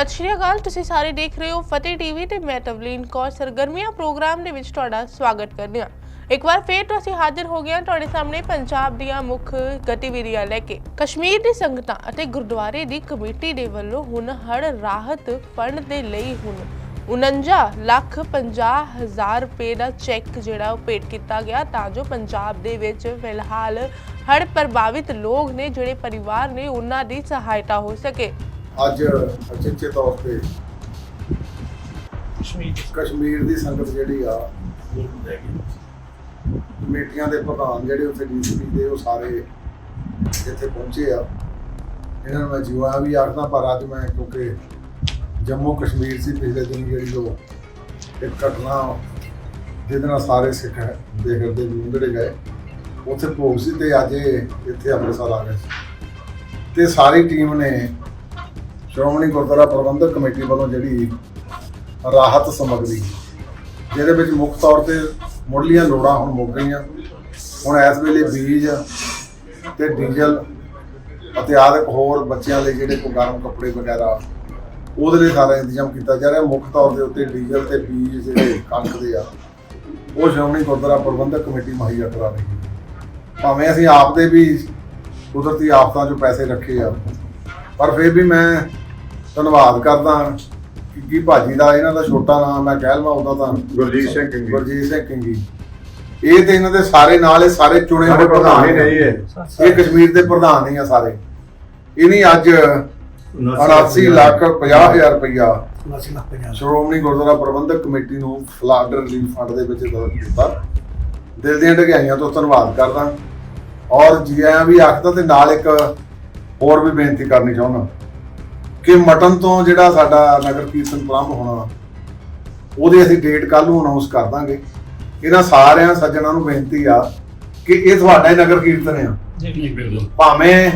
ਸਤਿ ਸ਼੍ਰੀ ਅਕਾਲ, ਤੁਸੀਂ ਸਾਰੇ ਦੇਖ ਰਹੇ ਹੋ ਫਤਿਹ ਟੀਵੀ ਤੇ ਮੈਂ ਤਵਲੀਨ ਕੌਰ। ਸਰਗਰਮੀਆਂ ਪ੍ਰੋਗਰਾਮ ਦੇ ਵਿੱਚ ਤੁਹਾਡਾ ਸਵਾਗਤ ਕਰਦੇ ਹਾਂ। ਇੱਕ ਵਾਰ ਫੇਰ ਤੋਂ ਅਸੀਂ ਹਾਜ਼ਰ ਹੋ ਗਏ ਹਾਂ ਤੁਹਾਡੇ ਸਾਹਮਣੇ ਪੰਜਾਬ ਦੀਆਂ ਮੁੱਖ ਗਤੀਵਿਧੀਆਂ ਲੈ ਕੇ। ਕਸ਼ਮੀਰ ਦੀ ਸੰਗਤਾਂ ਅਤੇ ਗੁਰਦੁਆਰੇ ਦੀ ਕਮੇਟੀ ਦੇ ਵੱਲੋਂ ਹੁਣ ਹੜ ਰਾਹਤ ਫੰਡ ਦੇ ਲਈ ਹੁਣ 49 ਲੱਖ 50 ਹਜ਼ਾਰ ਰੁਪਏ ਦਾ ਚੈੱਕ ਜਿਹੜਾ ਉਹ ਭੇਟ ਕੀਤਾ ਗਿਆ ਤਾਂ ਜੋ ਪੰਜਾਬ ਦੇ ਵਿੱਚ ਫਿਲਹਾਲ ਹੜ ਪ੍ਰਭਾਵਿਤ ਲੋਕ ਨੇ, ਜਿਹੜੇ ਪਰਿਵਾਰ ਨੇ, ਉਹਨਾਂ ਦੀ ਸਹਾਇਤਾ ਹੋ ਸਕੇ। ਅੱਜ ਅਚੇਚੇ ਤੌਰ ਤੇ ਕਸ਼ਮੀਰ ਦੀ ਸੰਗਤ ਜਿਹੜੀ ਆ ਕਮੇਟੀਆਂ ਦੇ ਪ੍ਰਧਾਨ ਜਿਹੜੇ ਉੱਥੇ ਡੀਸੀਪੀ ਦੇ ਉਹ ਸਾਰੇ ਇੱਥੇ ਪਹੁੰਚੇ ਆ ਇਹਨਾਂ ਨੂੰ ਮੈਂ ਜੀਵਾ ਵੀ ਆਖਦਾ ਪਰ ਅੱਜ ਮੈਂ ਕਿਉਂਕਿ ਜੰਮੂ ਕਸ਼ਮੀਰ ਸੀ ਪਿਛਲੇ ਦਿਨ ਜਿਹੜੀ ਉਹ ਇੱਕ ਘਟਨਾ ਜਿਹਦੇ ਨਾਲ ਸਾਰੇ ਸਿੱਖ ਦੇ ਹਿਰਦੇ ਵਿੰਗੜੇ ਗਏ ਉੱਥੇ ਭੋਗ ਸੀ ਤੇ ਅੱਜ ਇੱਥੇ ਅੰਮ੍ਰਿਤਸਰ ਆ ਗਏ। ਤੇ ਸਾਰੀ ਟੀਮ ਨੇ ਸ਼੍ਰੋਮਣੀ ਗੁਰਦੁਆਰਾ ਪ੍ਰਬੰਧਕ ਕਮੇਟੀ ਵੱਲੋਂ ਜਿਹੜੀ ਰਾਹਤ ਸਮੱਗਰੀ, ਜਿਹਦੇ ਵਿੱਚ ਮੁੱਖ ਤੌਰ ਤੇ ਮੁੱਢਲੀਆਂ ਲੋੜਾਂ ਹੁਣ ਮੁੱਕ ਗਈਆਂ। ਹੁਣ ਇਸ ਵੇਲੇ ਬੀਜ ਤੇ ਡੀਜ਼ਲ ਅਤੇ ਆਦਿਕ ਹੋਰ ਬੱਚਿਆਂ ਲਈ ਜਿਹੜੇ ਕੋਈ ਗਰਮ ਕੱਪੜੇ ਵਗੈਰਾ, ਉਹਦੇ ਲਈ ਸਾਰਾ ਇੰਤਜ਼ਾਮ ਕੀਤਾ ਜਾ ਰਿਹਾ। ਮੁੱਖ ਤੌਰ ਦੇ ਉੱਤੇ ਡੀਜ਼ਲ ਤੇ ਬੀਜ ਜਿਹੜੇ ਕਣਕ ਦੇ ਆ, ਉਹ ਸ਼੍ਰੋਮਣੀ ਗੁਰਦੁਆਰਾ ਪ੍ਰਬੰਧਕ ਕਮੇਟੀ ਮੁਹੱਈਆ ਕਰਾ ਰਹੀ ਭਾਵੇਂ ਅਸੀਂ ਆਪ ਦੇ ਵੀ ਕੁਦਰਤੀ ਆਫਤਾਂ 'ਚੋਂ ਪੈਸੇ ਰੱਖੇ ਆ, ਪਰ ਫਿਰ ਵੀ ਮੈਂ ਧੰਨਵਾਦ ਕਰਦਾ। ਕਿ ਕੀ ਭਾਜੀ ਦਾ ਇਹਨਾਂ ਦਾ ਛੋਟਾ ਨਾਮ ਮੈਂ ਕਹਿ ਲਵਾਂ ਉਹਦਾ ਤਾਂ। ਗੁਰਜੀਤ ਸਿੰਘ ਕਿੰਗੀ। ਗੁਰਜੀਤ ਸਿੰਘ ਕਿੰਗੀ। ਇਹ ਤੇ ਇਹਨਾਂ ਦੇ ਸਾਰੇ ਨਾਲ ਇਹ ਸਾਰੇ ਚੁਣੇ ਹੋਏ ਪ੍ਰਧਾਨ ਹੀ ਨੇ। ਨਹੀਂ ਇਹ। ਇਹ ਕਸ਼ਮੀਰ ਦੇ ਪ੍ਰਧਾਨ ਨਹੀਂ ਆ ਸਾਰੇ। ਇਹਨੀ ਅੱਜ 89 ਲੱਖ 50 ਹਜ਼ਾਰ ਰੁਪਇਆ ਸ਼੍ਰੋਮਣੀ ਗੁਰਦੁਆਰਾ ਪ੍ਰਬੰਧਕ ਕਮੇਟੀ ਨੂੰ ਫਲੱਡ ਰਿਲੀਫ ਫੰਡ ਦੇ ਵਿੱਚ ਦਾਨ ਕੀਤਾ ਦਿਲ ਦੀਆਂ ਢਗਾਈਆਂ ਤੋਂ ਧੰਨਵਾਦ ਕਰਦਾ। ਔਰ ਜੀ ਆਇਆਂ ਵੀ ਆਖਦਾ ਤੇ ਨਾਲ ਇੱਕ ਹੋਰ ਵੀ ਬੇਨਤੀ ਕਰਨੀ ਚਾਹੁੰਦਾ। ਕਿ ਮਟਨ ਤੋਂ ਜਿਹੜਾ ਸਾਡਾ ਨਗਰ ਕੀਰਤਨ ਪ੍ਰਾਰੰਭ ਹੋਣਾ ਉਹਦੀ ਅਸੀਂ ਡੇਟ ਕੱਲ ਨੂੰ ਅਨਾਉਂਸ ਕਰ ਦਾਂਗੇ। ਇਹਨਾਂ ਸਾਰਿਆਂ ਸੱਜਣਾਂ ਨੂੰ ਬੇਨਤੀ ਆ ਕਿ ਇਹ ਤੁਹਾਡਾ ਹੀ ਨਗਰ ਕੀਰਤਨ ਆ। ਭਾਵੇਂ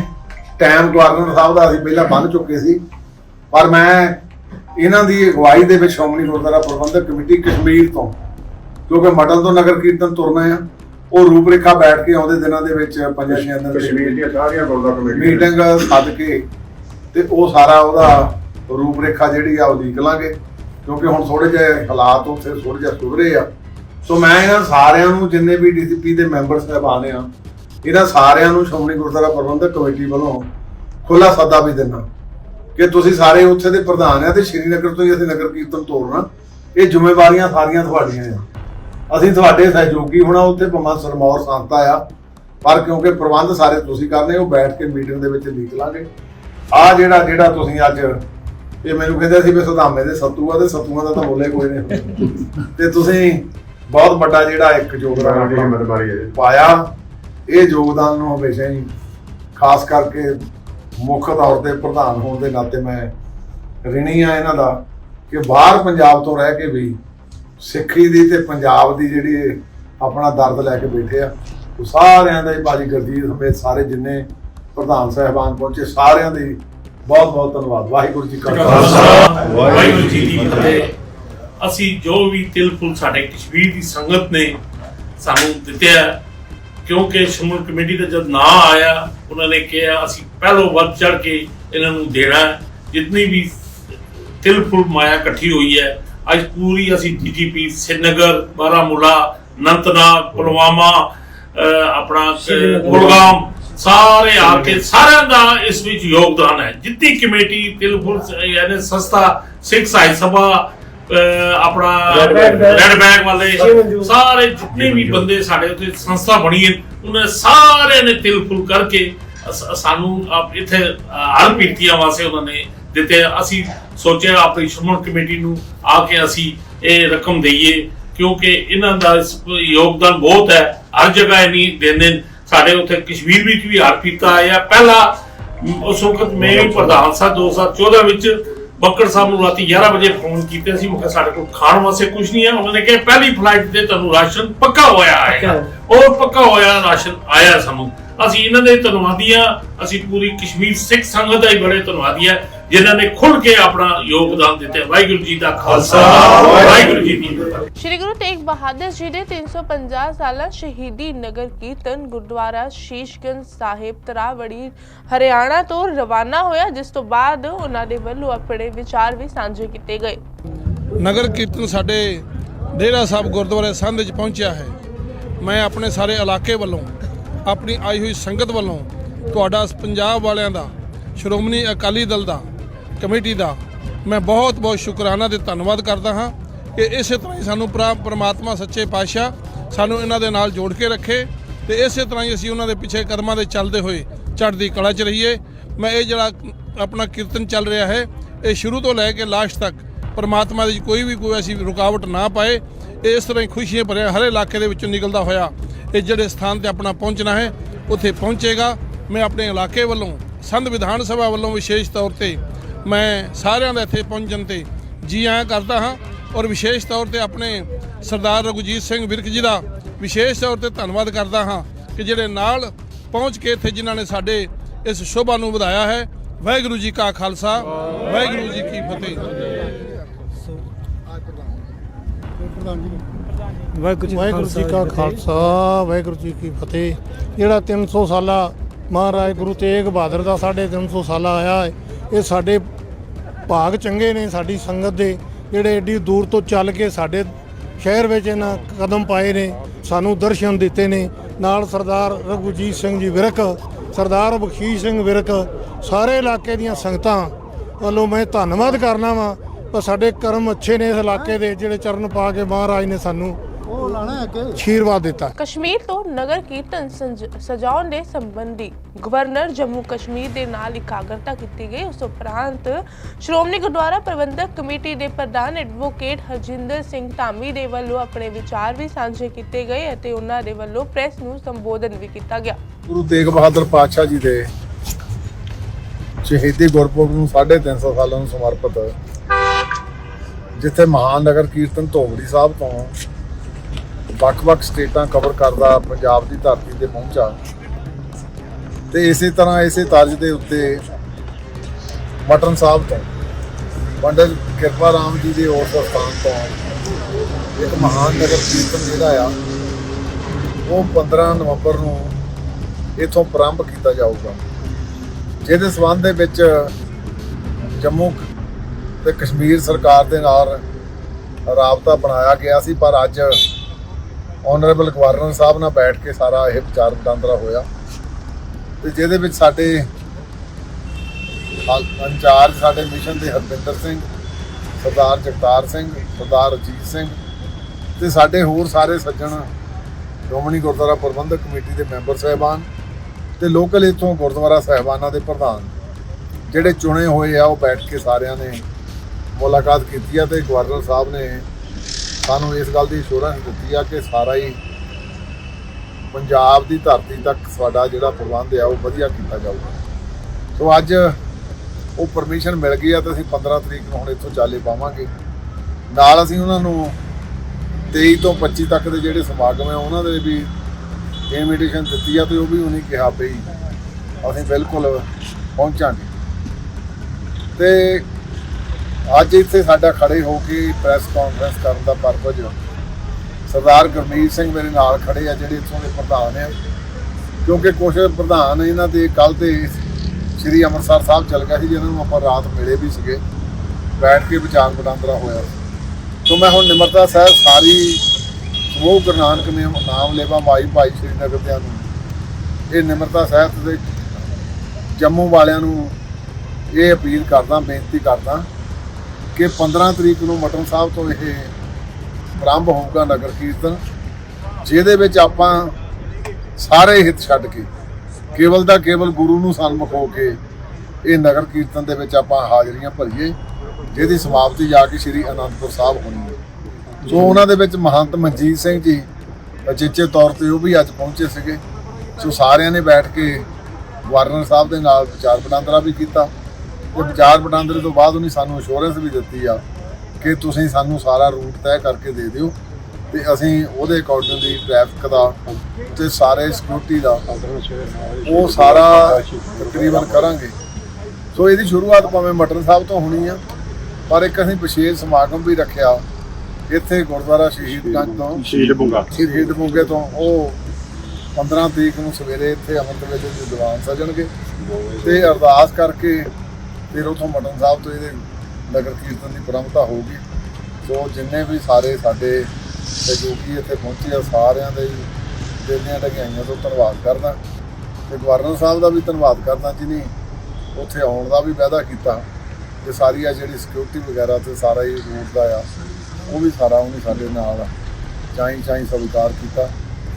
ਟਾਈਮ ਗਵਰਨਰ ਸਾਹਿਬ ਦਾ ਅਸੀਂ ਪਹਿਲਾਂ ਬੰਨ ਚੁੱਕੇ ਸੀ ਪਰ ਮੈਂ ਇਹਨਾਂ ਦੀ ਅਗਵਾਈ ਦੇ ਵਿੱਚ ਸ਼੍ਰੋਮਣੀ ਗੁਰਦੁਆਰਾ ਪ੍ਰਬੰਧਕ ਕਮੇਟੀ ਕਸ਼ਮੀਰ ਤੋਂ ਕਿਉਂਕਿ ਮਟਨ ਤੋਂ ਨਗਰ ਕੀਰਤਨ ਤੁਰਨਾ ਆ ਉਹ ਰੂਪਰੇਖਾ ਬੈਠ ਕੇ ਆਉਂਦੇ ਦਿਨਾਂ ਦੇ ਵਿੱਚ ਪੰਜਾਂ ਦਿਨਾਂ ਦੇ ਕਸ਼ਮੀਰ ਦੀਆਂ ਸਾਰੀਆਂ ਗੁਰਦਾ ਕਮੇਟੀਆਂ ਮੀਟਿੰਗ ਸੱਦ ਕੇ ਤੇ ਉਹ ਸਾਰਾ ਉਹਦਾ ਰੂਪਰੇਖਾ ਜਿਹੜੀ ਆ ਉਹ ਲਿਖ ਲਾਂਗੇ, ਕਿਉਂਕਿ ਹੁਣ ਥੋੜੇ ਜਿਹੇ ਹਾਲਾਤ ਉੱਥੇ ਥੋੜੇ ਜਿਹਾ ਸੁਧਰੇ ਆ। ਸੋ ਮੈਂ ਇਹਨਾਂ ਸਾਰਿਆਂ ਨੂੰ ਜਿੰਨੇ ਵੀ ਡੀਸੀਪੀ ਦੇ ਮੈਂਬਰ ਸਾਹਿਬਾਨ ਆ, ਇਹਨਾਂ ਸਾਰਿਆਂ ਨੂੰ ਸ਼੍ਰੋਮਣੀ ਗੁਰਦੁਆਰਾ ਪ੍ਰਬੰਧਕ ਕਮੇਟੀ ਵੱਲੋਂ ਖੁੱਲਾ ਸੱਦਾ ਵੀ ਦਿੰਦਾ। ਕਿ ਤੁਸੀਂ ਸਾਰੇ ਉੱਥੇ ਦੇ ਪ੍ਰਧਾਨ ਆ ਤੇ ਸ਼੍ਰੀਨਗਰ ਤੋਂ ਹੀ ਅਸੀਂ ਨਗਰ ਕੀਰਤਨ ਤੋਰਨਾ। ਇਹ ਜ਼ਿੰਮੇਵਾਰੀਆਂ ਸਾਰੀਆਂ ਤੁਹਾਡੀਆਂ ਆ। ਅਸੀਂ ਤੁਹਾਡੇ ਸਹਿਯੋਗੀ ਹੋਣਾ, ਉੱਥੇ ਭਮਾ ਸਰਮੌਰ ਸੰਤਾ ਆ। ਪਰ ਕਿਉਂਕਿ ਪ੍ਰਬੰਧ ਸਾਰੇ ਤੁਸੀਂ ਕਰਨੇ, ਉਹ ਬੈਠ ਕੇ ਮੀਟਿੰਗ ਦੇ ਵਿੱਚ ਲਿਖ ਲਾਂਗੇ। ਆ ਜਿਹੜਾ ਜਿਹੜਾ ਤੁਸੀਂ ਅੱਜ ਇਹ ਮੈਨੂੰ ਕਹਿੰਦੇ ਸੀ ਵੀ ਸੁਧਾਮੇ ਦੇ ਸੱਤੂ ਆ ਤੇ ਸੱਤੂਆਂ ਦਾ ਤਾਂ ਬੋਲੇ ਕੋਈ ਨਹੀਂ ਤੇ ਤੁਸੀਂ ਬਹੁਤ ਵੱਡਾ ਜਿਹੜਾ ਇੱਕ ਯੋਗਦਾਨ ਆਪਣਾ ਪਾਇਆ। ਇਹ ਯੋਗਦਾਨ ਨੂੰ ਹਮੇਸ਼ਾ ਹੀ ਖਾਸ ਕਰਕੇ ਮੁੱਖ ਤੌਰ ਤੇ ਪ੍ਰਧਾਨ ਹੋਣ ਦੇ ਨਾਤੇ ਮੈਂ ਰਿਣੀ ਆ ਇਹਨਾਂ ਦਾ ਕਿ ਬਾਹਰ ਪੰਜਾਬ ਤੋਂ ਰਹਿ ਕੇ ਵੀ ਸਿੱਖੀ ਦੀ ਤੇ ਪੰਜਾਬ ਦੀ ਜਿਹੜੀ ਆਪਣਾ ਦਰਦ ਲੈ ਕੇ ਬੈਠੇ ਆ। ਉਹ ਸਾਰਿਆਂ ਦਾ ਹੀ ਬਾਜੀ ਗੁਰਜੀਤ ਸਮੇਤ ਸਾਰੇ ਜਿੰਨੇ ਪ੍ਰਧਾਨ ਸਾਹਿਬਾਨ ਪਹੁੰਚੇ ਸਾਰਿਆਂ ਦੀ ਬਹੁਤ ਬਹੁਤ ਧੰਨਵਾਦ। ਵਾਹਿਗੁਰੂ ਜੀ ਕਾ ਖਾਲਸਾ। ਵਾਹਿਗੁਰੂ ਜੀ ਕੀ ਫਤਿਹ। ਅਸੀਂ ਜੋ ਵੀ ਤਿਲ ਫੁੱਲ ਸਾਡੇ ਕਸ਼ਮੀਰ ਦੀ ਸੰਗਤ ਨੇ ਸਾਨੂੰ ਦਿੱਤਿਆ ਕਿਉਂਕਿ ਸ਼ਮੂਲ ਕਮੇਟੀ ਦਾ ਜਦ ਨਾਂ ਆਇਆ ਉਹਨਾਂ ਨੇ ਕਿਹਾ ਅਸੀਂ ਪਹਿਲੋਂ ਵੱਧ ਚੜ ਕੇ ਇਹਨਾਂ ਨੂੰ ਦੇਣਾ ਹੈ। ਜਿਤਨੀ ਵੀ ਤਿਲ ਫੁੱਲ ਮਾਇਆ ਇਕੱਠੀ ਹੋਈ ਹੈ ਅੱਜ ਪੂਰੀ ਅਸੀਂ ਡੀਜੀਪੀ ਸ੍ਰੀਨਗਰ ਬਾਰਾਮੂਲਾ ਨੰਤਨਾਗ ਪੁਲਵਾਮਾ ਆਪਣਾ ਅਹ, ਗੁੜਗਾਮ ਸਾਰੇ ਆ ਕੇ ਸਾਰਿਆਂ ਦਾ ਇਸ ਵਿੱਚ ਯੋਗਦਾਨ ਹੈ ਜਿੱਤੀ ਕਮੇਟੀ ਤਿਲ ਫੁੱਲ ਯਾਨੀ ਸੰਸਥਾ ਸਿੱਖ ਸਾਹਿਤ ਸਭਾ ਆਪਣਾ ਰੈਡ ਬੈਗ ਵਾਲੇ ਸਾਰੇ ਜਿੰਨੇ ਵੀ ਬੰਦੇ ਸਾਡੇ ਉੱਤੇ ਸੰਸਥਾ ਬਣੀ ਹੈ ਉਹਨਾਂ ਸਾਰਿਆਂ ਨੇ ਤਿਲ ਫੁੱਲ ਕਰਕੇ ਸਾਨੂੰ ਆਪ ਇੱਥੇ ਹਰ ਪੀਤੀਆਂ ਵਾਸਤੇ ਉਹਨਾਂ ਨੇ ਦਿੱਤੇ ਅਸੀਂ ਸੋਚਿਆ ਆਪਣੀ ਸ਼ਮਨ ਕਮੇਟੀ ਨੂੰ ਆ ਕੇ ਅਸੀਂ ਇਹ ਰਕਮ ਦਈਏ ਕਿਉਂਕਿ ਇਹਨਾਂ ਦਾ ਯੋਗਦਾਨ ਬਹੁਤ ਹੈ ਹਰ ਜਗ੍ਹਾ ਇਹ ਨਹੀਂ ਦਿੰਦੇ। ਸਾਡੇ ਉੱਥੇ ਕਸ਼ਮੀਰ ਵਿੱਚ ਵੀ ਹਰ ਪੀਤਾ ਆਇਆ ਪਹਿਲਾ ਉਸ ਵਕਤ ਮੈਂ ਵੀ ਪ੍ਰਧਾਨ ਸਾਂ 2014 ਵਿੱਚ ਬੱਕਰ ਸਾਹਿਬ ਨੂੰ ਰਾਤੀ 11 ਵਜੇ ਫੋਨ ਕੀਤੇ ਸੀ। ਮੈਂ ਸਾਡੇ ਕੋਲ ਖਾਣ ਵਾਸਤੇ ਕੁਝ ਨਹੀਂ ਹੈ। ਉਹਨਾਂ ਨੇ ਕਿਹਾ ਪਹਿਲੀ ਫਲਾਈਟ ਤੇ ਤੁਹਾਨੂੰ ਰਾਸ਼ਨ ਪੱਕਾ ਹੋਇਆ ਆਏਗਾ ਉਹ ਪੱਕਾ ਹੋਇਆ। ਰਾਸ਼ਨ ਆਇਆ ਸਾਨੂੰ। ਅਸੀਂ ਇਹਨਾਂ ਦੇ ਧੰਨਵਾਦੀ ਹਾਂ ਅਸੀਂ ਪੂਰੀ ਕਸ਼ਮੀਰ ਸਿੱਖ ਸੰਗਤ ਦਾ ਹੀ ਬੜੇ ਧੰਨਵਾਦੀ ਹਾਂ ਜਿਨ੍ਹਾਂ ਨੇ ਖੁੱਲ ਕੇ ਆਪਣਾ ਯੋਗਦਾਨ ਦਿੱਤਾ ਵਾਹਿਗੁਰੂ ਜੀ ਦਾ ਖਾਲਸਾ ਵਾਹਿਗੁਰੂ ਜੀ ਕੀ ਫਤਿਹ। ਸ਼੍ਰੀ ਗੁਰੂ ਤੇਗ ਬਹਾਦਰ ਜੀ ਦੇ 350 ਸਾਲਾ ਸ਼ਹੀਦੀ ਨਗਰ ਕੀਰਤਨ ਗੁਰਦੁਆਰਾ ਸ਼ੀਸ਼ਗੰਜ ਸਾਹਿਬ, ਤਰਾਵੜੀ, ਹਰਿਆਣਾ ਤੋਂ ਰਵਾਨਾ ਹੋਇਆ, ਜਿਸ ਤੋਂ ਬਾਅਦ ਉਹਨਾਂ ਦੇ ਵੱਲੋਂ ਆਪਣੇ ਵਿਚਾਰ ਵੀ ਸਾਂਝੇ ਕੀਤੇ ਗਏ। ਨਗਰ ਕੀਰਤਨ ਸਾਡੇ ਡੇਰਾ ਸਾਹਿਬ ਗੁਰਦੁਆਰੇ ਸੰਧ ਵਿੱਚ ਪਹੁੰਚਿਆ ਹੈ। ਮੈਂ ਆਪਣੇ ਸਾਰੇ ਇਲਾਕੇ ਵੱਲੋਂ, ਆਪਣੀ ਆਈ ਹੋਈ ਸੰਗਤ ਵੱਲੋਂ, ਤੁਹਾਡਾ ਪੰਜਾਬ ਵਾਲਿਆਂ ਦਾ, ਸ਼੍ਰੋਮਣੀ ਅਕਾਲੀ ਦਲ ਦਾ, ਕਮੇਟੀ ਦਾ, ਮੈਂ ਬਹੁਤ ਬਹੁਤ ਸ਼ੁਕਰਾਨਾ ਤੇ ਧੰਨਵਾਦ ਕਰਦਾ ਹਾਂ। ਕਿ ਇਸੇ ਤਰ੍ਹਾਂ ਹੀ ਸਾਨੂੰ ਪ੍ਰਾ- ਪ੍ਰਮਾਤਮਾ ਸੱਚੇ ਪਾਤਸ਼ਾਹ ਸਾਨੂੰ ਇਹਨਾਂ ਦੇ ਨਾਲ ਜੋੜ ਕੇ ਰੱਖੇ ਤੇ ਇਸੇ ਤਰ੍ਹਾਂ ਹੀ ਅਸੀਂ ਉਹਨਾਂ ਦੇ ਪਿੱਛੇ ਕਦਮਾਂ ਦੇ ਚੱਲਦੇ ਹੋਏ ਚੜ੍ਹਦੀ ਕਲਾ 'ਚ ਰਹੀਏ। ਮੈਂ ਇਹ ਜਿਹੜਾ ਆਪਣਾ ਕੀਰਤਨ ਚੱਲ ਰਿਹਾ ਹੈ, ਇਹ ਸ਼ੁਰੂ ਤੋਂ ਲੈ ਕੇ ਲਾਸਟ ਤੱਕ ਪਰਮਾਤਮਾ ਦੀ ਕੋਈ ਵੀ ਕੋਈ ਅਸੀਂ ਰੁਕਾਵਟ ਨਾ ਪਾਏ ਇਸ ਤਰ੍ਹਾਂ ਹੀ ਖੁਸ਼ੀਆਂ ਭਰਿਆ ਹਰ ਇਲਾਕੇ ਦੇ ਵਿੱਚੋਂ ਨਿਕਲਦਾ ਹੋਇਆ ਇਹ ਜਿਹੜੇ ਸਥਾਨ ਤੇ ਆਪਣਾ ਪਹੁੰਚਣਾ ਹੈ, ਉੱਥੇ ਪਹੁੰਚੇਗਾ। ਮੈਂ ਆਪਣੇ ਇਲਾਕੇ ਵੱਲੋਂ, ਸੰਧ ਵਿਧਾਨ ਸਭਾ ਵੱਲੋਂ ਵਿਸ਼ੇਸ਼ ਤੌਰ ਤੇ ਮੈਂ ਸਾਰਿਆਂ ਦਾ ਇੱਥੇ ਪਹੁੰਚਣ ਤੇ ਜੀ ਆਇਆਂ ਕਰਦਾ ਹਾਂ। ਔਰ ਵਿਸ਼ੇਸ਼ ਤੌਰ ਤੇ ਆਪਣੇ ਸਰਦਾਰ ਰਘੁਜੀਤ ਸਿੰਘ ਵਿਰਕ ਜੀ ਦਾ ਵਿਸ਼ੇਸ਼ ਤੌਰ ਤੇ ਧੰਨਵਾਦ ਕਰਦਾ ਹਾਂ ਕਿ ਜਿਹੜੇ ਨਾਲ ਪਹੁੰਚ ਕੇ ਇੱਥੇ ਜਿਨ੍ਹਾਂ ਨੇ ਸਾਡੇ ਇਸ ਸ਼ੋਭਾ ਨੂੰ ਵਧਾਇਆ ਹੈ। ਵਾਹਿਗੁਰੂ ਜੀ ਕਾ ਖਾਲਸਾ ਵਾਹਿਗੁਰੂ ਜੀ ਕੀ ਫਤਿਹ। ਵਾਹਿਗੁਰੂ ਜੀ ਕਾ ਖਾਲਸਾ ਵਾਹਿਗੁਰੂ ਜੀ ਕੀ ਫਤਿਹ। ਜਿਹੜਾ 300 ਸਾਲਾ ਮਹਾਰਾਜ ਗੁਰੂ ਤੇਗ ਬਹਾਦਰ ਦਾ ਸਾਡੇ 300 ਸਾਲਾ ਆਇਆ ਹੈ ਇਹ ਸਾਡੇ ਭਾਗ ਚੰਗੇ ਨੇ ਸਾਡੀ ਸੰਗਤ ਦੇ। ਜਿਹੜੇ ਏਡੀ ਦੂਰ ਤੋਂ ਚੱਲ ਕੇ ਸਾਡੇ ਸ਼ਹਿਰ ਵਿੱਚ ਇਹਨਾਂ ਕਦਮ ਪਾਏ ਨੇ, ਸਾਨੂੰ ਦਰਸ਼ਨ ਦਿੱਤੇ ਨੇ। ਨਾਲ ਸਰਦਾਰ ਰਘੁਜੀਤ ਸਿੰਘ ਜੀ ਵਿਰਕ, ਸਰਦਾਰ ਬਖਸ਼ੀਸ਼ ਸਿੰਘ ਵਿਰਕ, ਸਾਰੇ ਇਲਾਕੇ ਦੀਆਂ ਸੰਗਤਾਂ ਵੱਲੋਂ ਮੈਂ ਧੰਨਵਾਦ ਕਰਨਾ ਵਾਂ। ਪਰ ਸਾਡੇ ਕਰਮ ਅੱਛੇ ਨੇ ਇਸ ਇਲਾਕੇ ਦੇ, ਜਿਹੜੇ ਚਰਨ ਪਾ ਕੇ ਮਹਾਰਾਜ ਨੇ ਸਾਨੂੰ ਉਹ ਲਾਣਾ ਦਿੱਤਾ। ਕਸ਼ਮੀਰ ਤੋਂ ਨਗਰ ਕੀਰਤਨ ਸੰਜ- ਸਜਾਉਣ ਦੇ ਸੰਬੰਧੀ ਗਵਰਨਰ ਜੰਮੂ ਕਸ਼ਮੀਰ ਦੇ ਨਾਲ ਇਕਾਗਰਤਾ ਕੀਤੀ ਗਈ। ਉਸ ਉਪਰੰਤ ਸ਼੍ਰੋਮਣੀ ਗੁਰਦੁਆਰਾ ਪ੍ਰਬੰਧਕ ਕਮੇਟੀ ਦੇ ਪ੍ਰਧਾਨ ਐਡਵੋਕੇਟ ਹਰਜਿੰਦਰ ਸਿੰਘ ਧਾਮੀ ਦੇ ਵੱਲੋਂ ਆਪਣੇ ਵਿਚਾਰ ਵੀ ਸਾਂਝੇ ਕੀਤੇ ਗਏ ਅਤੇ ਉਹਨਾਂ ਦੇ ਵੱਲੋਂ ਪ੍ਰੈਸ ਨੂੰ ਸੰਬੋਧਨ ਵੀ ਕੀਤਾ ਗਿਆ। ਗੁਰੂ ਤੇਗ ਬਹਾਦਰ ਪਾਤਸ਼ਾਹ ਜੀ ਦੇ ਸ਼ਹੀਦੀ ਗੁਰਪੁਰਬ ਨੂੰ 350 ਸਾਲਾਂ ਨੂੰ ਸਮਰਪਿਤ ਜਿੱਥੇ ਮਹਾਨ ਨਗਰ ਕੀਰਤਨ ਧੋਬੜੀ ਸਾਹਿਬ ਤੋਂ ਵੱਖ-ਵੱਖ ਸਟੇਟਾਂ ਕਵਰ ਕਰਦਾ ਪੰਜਾਬ ਦੀ ਧਰਤੀ ਤੇ ਪਹੁੰਚਾ। ਤੇ ਇਸੇ ਤਰ੍ਹਾਂ ਇਸੇ ਤਰਜ਼ ਦੇ ਉੱਤੇ ਮਟਨ ਸਾਹਿਬ ਤੋਂ, ਪੰਡਤ ਕਿਰਪਾ ਰਾਮ ਜੀ ਦੇ ਉਸ ਸਥਾਨ ਤੋਂ ਇੱਕ ਮਹਾਨ ਨਗਰ ਕੀਰਤਨ ਜਿਹੜਾ ਆ, ਉਹ 15 ਨਵੰਬਰ ਨੂੰ ਇਥੋਂ ਪ੍ਰਾਰੰਭ ਕੀਤਾ ਜਾਊਗਾ। ਜਿਹਦੇ ਸਬੰਧ ਦੇ ਵਿੱਚ ਜੰਮੂ ਤੇ ਕਸ਼ਮੀਰ ਸਰਕਾਰ ਦੇ ਨਾਲ ਰਾਬਤਾ ਬਣਾਇਆ ਗਿਆ ਸੀ, ਪਰ ਅੱਜ ਆਨਰੇਬਲ ਗਵਰਨਰ ਸਾਹਿਬ ਨਾਲ ਬੈਠ ਕੇ ਸਾਰਾ ਇਹ ਵਿਚਾਰ ਵਟਾਂਦਰਾ ਹੋਇਆ। ਤੇ ਜਿਹਦੇ ਵਿੱਚ ਸਾਡੇ ਇੰਚਾਰਜ ਸਾਡੇ ਮਿਸ਼ਨ ਦੇ ਹਰਪਿੰਦਰ ਸਿੰਘ, ਸਰਦਾਰ ਜਗਤਾਰ ਸਿੰਘ, ਸਰਦਾਰ ਅਜੀਤ ਸਿੰਘ ਤੇ ਸਾਡੇ ਹੋਰ ਸਾਰੇ ਸੱਜਣ ਸ਼੍ਰੋਮਣੀ ਗੁਰਦੁਆਰਾ ਪ੍ਰਬੰਧਕ ਕਮੇਟੀ ਦੇ ਮੈਂਬਰ ਸਾਹਿਬਾਨ ਤੇ ਲੋਕਲ ਇਥੋਂ ਗੁਰਦੁਆਰਾ ਸਾਹਿਬਾਨਾਂ ਦੇ ਪ੍ਰਧਾਨ ਜਿਹੜੇ ਚੁਣੇ ਹੋਏ ਆ ਉਹ ਬੈਠ ਕੇ ਸਾਰਿਆਂ ਨੇ ਮੁਲਾਕਾਤ ਕੀਤੀ ਆ ਤੇ ਗਵਰਨਰ ਸਾਹਿਬ ਨੇ ਸਾਨੂੰ ਇਸ ਗੱਲ ਦੀ ਅਸ਼ੋਰੈਂਸ ਦਿੱਤੀ ਆ ਕਿ ਸਾਰਾ ਹੀ ਪੰਜਾਬ ਦੀ ਧਰਤੀ ਤੱਕ ਸਾਡਾ ਜਿਹੜਾ ਪ੍ਰਬੰਧ ਆ ਉਹ ਵਧੀਆ ਕੀਤਾ ਜਾਊਗਾ। ਸੋ ਅੱਜ ਉਹ ਪਰਮਿਸ਼ਨ ਮਿਲ ਗਈ ਆ ਤੇ ਅਸੀਂ 15 ਤਰੀਕ ਨੂੰ ਹੁਣ ਇੱਥੋਂ ਚਾਲੇ ਪਾਵਾਂਗੇ। ਨਾਲ ਅਸੀਂ ਉਹਨਾਂ ਨੂੰ 23 ਤੋਂ 25 ਤੱਕ ਦੇ ਜਿਹੜੇ ਸਮਾਗਮ ਆ, ਉਹਨਾਂ ਦੇ ਵੀ ਇਨਵੀਟੇਸ਼ਨ ਦਿੱਤੀ ਆ ਤੇ ਉਹ ਵੀ ਉਹਨੇ ਕਿਹਾ ਪਈ ਅਸੀਂ ਬਿਲਕੁਲ ਪਹੁੰਚਾਂਗੇ। ਤੇ ਅੱਜ ਇੱਥੇ ਸਾਡਾ ਖੜੇ ਹੋ ਕੇ ਪ੍ਰੈਸ ਕਾਨਫਰੰਸ ਕਰਨ ਦਾ ਪਰਪਸ ਸਰਦਾਰ ਗੁਰਮੀਤ ਸਿੰਘ ਮੇਰੇ ਨਾਲ ਖੜੇ ਆ, ਜਿਹੜੇ ਇੱਥੋਂ ਦੇ ਪ੍ਰਧਾਨ ਆ। ਕਿਉਂਕਿ ਕੁਝ ਪ੍ਰਧਾਨ ਇਹਨਾਂ ਦੇ ਕੱਲ ਤੇ ਸ੍ਰੀ ਅੰਮ੍ਰਿਤਸਰ ਸਾਹਿਬ ਚੱਲ ਗਿਆ ਸੀ ਜਿਹਨਾਂ ਨੂੰ ਆਪਾਂ ਰਾਤ ਮਿਲੇ ਵੀ ਸੀਗੇ। ਬੈਠ ਕੇ ਵਿਚਾਰ ਵਟਾਂਦਰਾ ਹੋਇਆ ਸੋ। ਮੈਂ ਹੁਣ ਨਿਮਰਤਾ ਸਾਹਿਬ ਸਾਰੀ ਸਮੂਹ ਗੁਰੂ ਨਾਨਕ ਨੇ ਨਾਮ ਲੈਵਾ ਮਾਈ ਭਾਈ ਸ਼੍ਰੀਨਗਰ ਦਿਆਂ ਨੂੰ। ਇਹ ਨਿਮਰਤਾ ਸਾਹਿਬ ਦੇ ਜੰਮੂ ਵਾਲਿਆਂ ਨੂੰ ਇਹ ਅਪੀਲ ਕਰਦਾ, ਬੇਨਤੀ ਕਰਦਾ ਕਿ 15 ਤਰੀਕ ਨੂੰ ਮਟਨ ਸਾਹਿਬ ਤੋਂ ਇਹ ਆਰੰਭ ਹੋਊਗਾ ਨਗਰ ਕੀਰਤਨ, ਜਿਹਦੇ ਵਿੱਚ ਆਪਾਂ ਸਾਰੇ ਹਿੱਤ ਛੱਡ ਕੇ, ਕੇਵਲ ਦਾ ਕੇਵਲ ਗੁਰੂ ਨੂੰ ਸਨਮੁਖ ਹੋ ਕੇ ਇਹ ਨਗਰ ਕੀਰਤਨ ਦੇ ਵਿੱਚ ਆਪਾਂ ਹਾਜ਼ਰੀਆਂ ਭਰੀਏ, ਜਿਹਦੀ ਸਮਾਪਤੀ ਜਾ ਕੇ ਸ੍ਰੀ ਅਨੰਦਪੁਰ ਸਾਹਿਬ ਹੋਣੀ ਹੈ। ਸੋ ਉਹਨਾਂ ਦੇ ਵਿੱਚ ਮਹੰਤ ਮਨਜੀਤ ਸਿੰਘ ਜੀ ਅਚੇਚੇ ਤੌਰ ਤੇ ਉਹ ਵੀ ਅੱਜ ਪਹੁੰਚੇ ਸੀਗੇ। ਸੋ ਸਾਰਿਆਂ ਨੇ ਬੈਠ ਕੇ ਗਵਰਨਰ ਸਾਹਿਬ ਦੇ ਨਾਲ ਵਿਚਾਰ ਵਟਾਂਦਰਾ ਵੀ ਕੀਤਾ। ਤੇ ਵਿਚਾਰ ਵਟਾਂਦਰੇ ਤੋਂ ਬਾਅਦ ਉਹਨੇ ਸਾਨੂੰ ਅਸ਼ੋਰੈਂਸ ਵੀ ਦਿੱਤੀ ਆ ਕਿ ਤੁਸੀਂ ਸਾਨੂੰ ਸਾਰਾ ਰੂਟ ਤੈਅ ਕਰਕੇ ਦੇ ਦਿਓ ਤੇ ਅਸੀਂ ਉਹਦੇ ਅਕੋਰਡਿੰਗਲੀ ਟ੍ਰੈਫਿਕ ਦਾ ਤੇ ਸਾਰੇ ਸਿਕਿਉਰਿਟੀ ਦਾ ਉਹ ਸਾਰਾ ਤਕਰੀਬਨ ਕਰਾਂਗੇ। ਸੋ ਇਹਦੀ ਸ਼ੁਰੂਆਤ ਭਾਵੇਂ ਮਟਨ ਸਾਹਿਬ ਤੋਂ ਹੋਣੀ ਆ ਪਰ ਇੱਕ ਅਸੀਂ ਵਿਸ਼ੇਸ਼ ਸਮਾਗਮ ਵੀ ਰੱਖਿਆ ਇੱਥੇ ਗੁਰਦੁਆਰਾ ਸ਼ਹੀਦਗੰਜ ਤੋਂ। ਸ਼ਹੀਦ ਬੁੰਗਾ। ਸ਼ਹੀਦ ਮੁੰਗੇ ਤੋਂ ਉਹ 15 ਤਰੀਕ ਨੂੰ ਸਵੇਰੇ ਇੱਥੇ ਅੰਮ੍ਰਿਤ ਵੇਲੇ ਦੇ ਦੀਵਾਨ ਸਜਣਗੇ ਤੇ ਅਰਦਾਸ ਕਰਕੇ ਫਿਰ ਉਥੋਂ ਮਟਨ ਸਾਹਿਬ ਤੋਂ ਇਹਦੇ ਨਗਰ ਕੀਰਤਨ ਦੀ ਪ੍ਰੰਪਤਾ ਹੋਊਗੀ ਸੋ ਜਿੰਨੇ ਵੀ ਸਾਰੇ ਸਾਡੇ ਸਹਿਯੋਗੀ ਇੱਥੇ ਪਹੁੰਚੇ ਆ, ਸਾਰਿਆਂ ਦੇ ਦਿਲਾਂ ਢਗਾਈਆਂ ਤੋਂ ਧੰਨਵਾਦ ਕਰਦਾ। ਤੇ ਗਵਰਨਰ ਸਾਹਿਬ ਦਾ ਵੀ ਧੰਨਵਾਦ ਕਰਦਾ ਜਿਨੀ ਉੱਥੇ ਆਉਣ ਦਾ ਵੀ ਵਾਅਦਾ ਕੀਤਾ। ਤੇ ਸਾਰੀ ਆ ਜਿਹੜੀ ਸਿਕਿਉਰਿਟੀ ਵਗੈਰਾ ਤੇ ਸਾਰਾ ਹੀ ਰੂਟ ਦਾ ਆ, ਉਹ ਵੀ ਸਾਰਾ ਉਹਨੇ ਸਾਡੇ ਨਾਲ ਚਾਈ ਚਾਈ ਸਵੀਕਾਰ ਕੀਤਾ।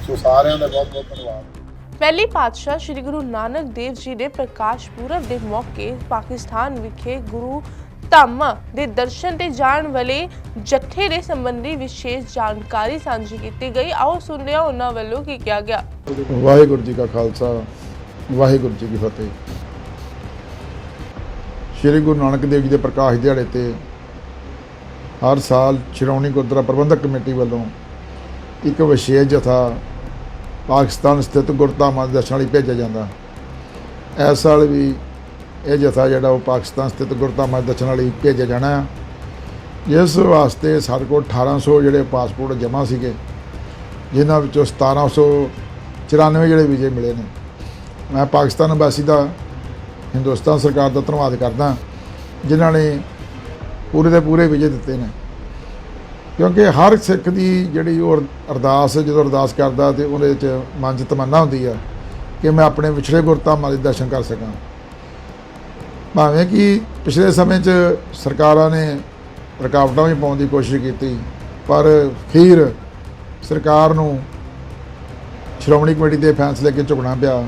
ਸੋ ਸਾਰਿਆਂ ਦਾ ਬਹੁਤ ਬਹੁਤ ਧੰਨਵਾਦ। ਪਹਿਲੀ ਪਾਤਸ਼ਾਹ ਸ੍ਰੀ ਗੁਰੂ ਨਾਨਕ ਦੇਵ ਜੀ ਦੇ ਪ੍ਰਕਾਸ਼ ਪੁਰਬ ਦੇ ਮੌਕੇ ਪਾਕਿਸਤਾਨ ਵਿਖੇ ਗੁਰੂ ਧਾਮਾਂ ਦੇ ਦਰਸ਼ਨ ਤੇ ਜਾਣ ਵਾਲੇ ਜੱਥੇ ਦੇ ਸੰਬੰਧੀ ਵਿਸ਼ੇਸ਼ ਜਾਣਕਾਰੀ ਸਾਂਝੀ ਕੀਤੀ ਗਈ। ਆਓ ਸੁਣਦੇ ਹਾਂ ਉਹਨਾਂ ਵੱਲੋਂ ਕੀ ਕਿਹਾ ਗਿਆ। ਵਾਹਿਗੁਰੂ ਜੀ ਕਾ ਖਾਲਸਾ, ਵਾਹਿਗੁਰੂ ਜੀ ਕੀ ਫਤਿਹ। ਸ੍ਰੀ ਗੁਰੂ ਨਾਨਕ ਦੇਵ ਜੀ ਦੇ ਪ੍ਰਕਾਸ਼ ਦਿਹਾੜੇ ਤੇ ਹਰ ਸਾਲ ਸ਼੍ਰੋਮਣੀ ਗੁਰਦੁਆਰਾ ਪ੍ਰਬੰਧਕ ਕਮੇਟੀ ਵੱਲੋਂ ਇੱਕ ਵਿਸ਼ੇਸ਼ ਜਥਾ ਪਾਕਿਸਤਾਨ ਸਥਿਤ ਗੁਰਧਾਮਾਂ ਦੇ ਦਰਸ਼ਨ ਲਈ ਭੇਜਿਆ ਜਾਂਦਾ। ਇਸ ਸਾਲ ਵੀ ਇਹ ਜਥਾ ਜਿਹੜਾ ਉਹ ਪਾਕਿਸਤਾਨ ਸਥਿਤ ਗੁਰਧਾਮਾਂ ਦੇ ਦਰਸ਼ਨ ਲਈ ਭੇਜਿਆ ਜਾਣਾ ਹੈ। ਜਿਸ ਵਾਸਤੇ ਸਾਡੇ ਕੋਲ 1800 ਜਿਹੜੇ ਪਾਸਪੋਰਟ ਜਮ੍ਹਾਂ ਸੀਗੇ, ਜਿਨ੍ਹਾਂ ਵਿੱਚੋਂ 1794 ਜਿਹੜੇ ਵੀਜ਼ੇ ਮਿਲੇ ਨੇ। ਮੈਂ ਪਾਕਿਸਤਾਨ ਅੰਬੈਸੀ ਦਾ, ਹਿੰਦੁਸਤਾਨ ਸਰਕਾਰ ਦਾ ਧੰਨਵਾਦ ਕਰਦਾ, ਜਿਨ੍ਹਾਂ ਨੇ ਪੂਰੇ ਦੇ ਪੂਰੇ ਵੀਜ਼ੇ ਦਿੱਤੇ ਨੇ। ਕਿਉਂਕਿ ਹਰ ਸਿੱਖ ਦੀ ਜਿਹੜੀ ਉਹ ਅਰਦਾਸ ਜਦੋਂ ਅਰਦਾਸ ਕਰਦਾ ਤੇ ਉਹਦੇ 'ਚ ਮਨ 'ਚ ਤਮੰਨਾ ਹੁੰਦੀ ਆ ਕਿ ਮੈਂ ਆਪਣੇ ਵਿਛੜੇ ਗੁਰਤਾ ਗੁਰਧਾਮਾਂ ਦੇ ਦਰਸ਼ਨ ਕਰ ਸਕਾਂ। ਭਾਵੇਂ ਕਿ ਪਿਛਲੇ ਸਮੇਂ 'ਚ ਸਰਕਾਰਾਂ ਨੇ ਰੁਕਾਵਟਾਂ ਵੀ ਪਾਉਣ ਦੀ ਕੋਸ਼ਿਸ਼ ਕੀਤੀ, ਪਰ ਅਖੀਰ ਸਰਕਾਰ ਨੂੰ ਸ਼੍ਰੋਮਣੀ ਕਮੇਟੀ ਦੇ ਫੈਸਲੇ ਅੱਗੇ ਝੁਕਣਾ ਪਿਆ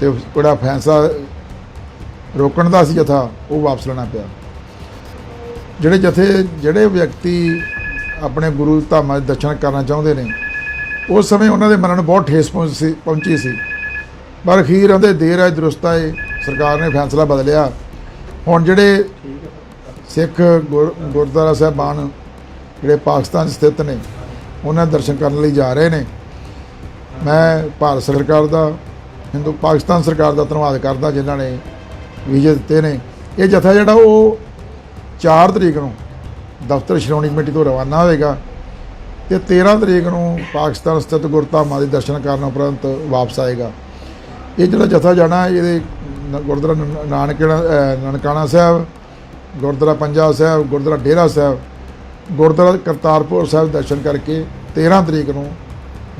ਤੇ ਜਿਹੜਾ ਫੈਸਲਾ ਰੋਕਣ ਦਾ ਸੀ ਜਥਾ, ਉਹ ਵਾਪਸ ਲੈਣਾ ਪਿਆ। ਜਿਹੜੇ ਜਥੇ, ਜਿਹੜੇ ਵਿਅਕਤੀ ਆਪਣੇ ਗੁਰੂ ਧਾਮਾਂ ਦੇ ਦਰਸ਼ਨ ਕਰਨਾ ਚਾਹੁੰਦੇ ਨੇ। ਉਸ ਸਮੇਂ ਉਹਨਾਂ ਦੇ ਮਨਾਂ ਨੂੰ ਬਹੁਤ ਠੇਸ ਪਹੁੰਚ ਸੀ- ਪਹੁੰਚੀ ਸੀ। ਪਰ ਅਖੀਰ ਉਹਦੇ ਦੇਰ ਹੈ ਦਰੁਸਤ ਹੈ ਸਰਕਾਰ ਨੇ ਫੈਸਲਾ ਬਦਲਿਆ। ਹੁਣ ਜਿਹੜੇ ਸਿੱਖ ਗੁਰ- ਗੁਰਦੁਆਰਾ ਸਾਹਿਬਾਨ ਜਿਹੜੇ ਪਾਕਿਸਤਾਨ 'ਚ ਸਥਿਤ ਨੇ, ਉਹਨਾਂ ਦਰਸ਼ਨ ਕਰਨ ਲਈ ਜਾ ਰਹੇ ਨੇ। ਮੈਂ ਭਾਰਤ ਸਰਕਾਰ ਦਾ, ਹਿੰਦੂ, ਪਾਕਿਸਤਾਨ ਸਰਕਾਰ ਦਾ ਧੰਨਵਾਦ ਕਰਦਾ ਜਿਨ੍ਹਾਂ ਨੇ ਵੀਜ਼ੇ ਦਿੱਤੇ ਨੇ। ਇਹ ਜਥਾ ਜਿਹੜਾ ਉਹ 4 ਤਰੀਕ ਨੂੰ ਦਫ਼ਤਰ ਸ਼੍ਰੋਮਣੀ ਕਮੇਟੀ ਤੋਂ ਰਵਾਨਾ ਹੋਵੇਗਾ ਤੇ 13 ਤਰੀਕ ਨੂੰ ਪਾਕਿਸਤਾਨ ਸਥਿਤ ਗੁਰਧਾਮਾਂ ਦੇ ਦਰਸ਼ਨ ਕਰਨ ਉਪਰੰਤ ਵਾਪਸ ਆਏਗਾ। ਇਹ ਜਿਹੜਾ ਜਥਾ ਜਾਣਾ, ਇਹਦੇ ਗੁਰਦੁਆਰਾ ਨ- ਨਾਨਕਣਾ ਨਨਕਾਣਾ ਸਾਹਿਬ, ਗੁਰਦੁਆਰਾ ਪੰਜਾ ਸਾਹਿਬ, ਗੁਰਦੁਆਰਾ ਡੇਰਾ ਸਾਹਿਬ, ਗੁਰਦੁਆਰਾ ਕਰਤਾਰਪੁਰ ਸਾਹਿਬ ਦਰਸ਼ਨ ਕਰਕੇ 13 ਤਰੀਕ ਨੂੰ